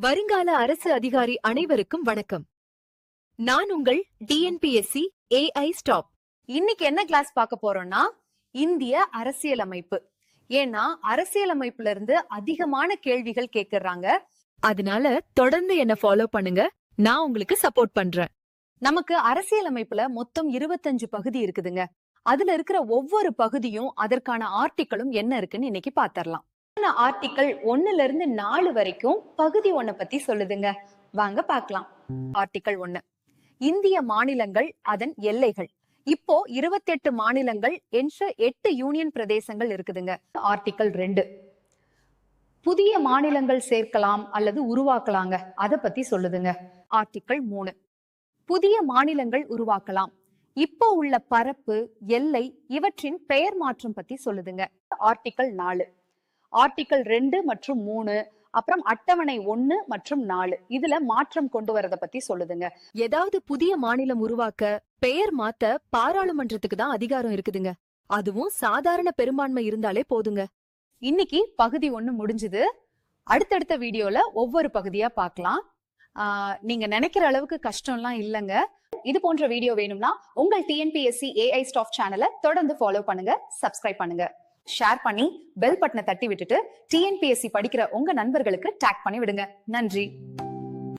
வருங்கால அரசு அதிகாரி அனைவருக்கும் வணக்கம். நான் உங்கள் டிஎன்பிஎஸ்சி ஏஐ ஸ்டாப் இன்னைக்கு என்ன கிளாஸ் பார்க்க போறோம்னா இந்திய அரசியலமைப்பு. ஏன்னா அரசியலமைப்புல இருந்து அதிகமான கேள்விகள் கேக்குறாங்க. அதனால தொடர்ந்து என்ன ஃபாலோ பண்ணுங்க. நான் உங்களுக்கு சப்போர்ட் பண்றேன். நமக்கு அரசியலமைப்புல மொத்தம் இருபத்தஞ்சு பகுதி இருக்குதுங்க. அதுல இருக்கிற ஒவ்வொரு பகுதியும் அதற்கான ஆர்டிகளும் என்ன இருக்குன்னு இன்னைக்கு பாத்திரலாம். ஆர்டிக்கல் ஒன்னுல இருந்து நாலு வரைக்கும் பகுதி ஒன்ன பத்தி சொல்லுதுங்க. வாங்க பார்க்கலாம். ஆர்டிக்கல் ஒன்னு இந்திய மாநிலங்கள் அதன் எல்லைகள். இப்போ 28 மாநிலங்கள் என்ற எட்டு யூனியன் பிரதேசங்கள் இருக்குதுங்க. ஆர்டிக்கல் ரெண்டு. புதிய மாநிலங்கள் சேர்க்கலாம் அல்லது உருவாக்கலாங்க. அத பத்தி சொல்லுதுங்க. ஆர்டிக்கல் மூணு. புதிய மாநிலங்கள் உருவாக்கலாம். இப்போ உள்ள பரப்பு எல்லை இவற்றின் பெயர் மாற்றம் பத்தி சொல்லுதுங்க. ஆர்டிக்கல் நாலு. ஆர்டிக்கல் ரெண்டு மற்றும் மூணு அப்புறம் அட்டவணை ஒண்ணு மற்றும் நாலு. இதுல மாற்றம் கொண்டு வரத பத்தி சொல்லுதுங்க. ஏதாவது புதிய மாநிலம் உருவாக்க பெயர் மாத்த பாராளுமன்றத்துக்கு தான் அதிகாரம் இருக்குதுங்க. அதுவும் சாதாரண பெரும்பான்மை இருந்தாலே போதுங்க. இன்னைக்கு பகுதி ஒண்ணு முடிஞ்சுது. அடுத்தடுத்த வீடியோல ஒவ்வொரு பகுதியா பார்க்கலாம் ஆஹ் நீங்க நினைக்கிற அளவுக்கு கஷ்டம்லாம் இல்லைங்க. இது போன்ற வீடியோ வேணும்னா உங்கள் டிஎன்பிஎஸ்சி ஏஐ ஸ்டாஃப் சேனலை தொடர்ந்து ஃபாலோ பண்ணுங்க சப்ஸ்கிரைப் பண்ணுங்க. ஷேர் பண்ணி பெல் பட்டனை தட்டி விட்டுட்டு டிஎன்பிஎஸ்சி படிக்கிற உங்க நண்பர்களுக்கு டேக் பண்ணி விடுங்க நன்றி.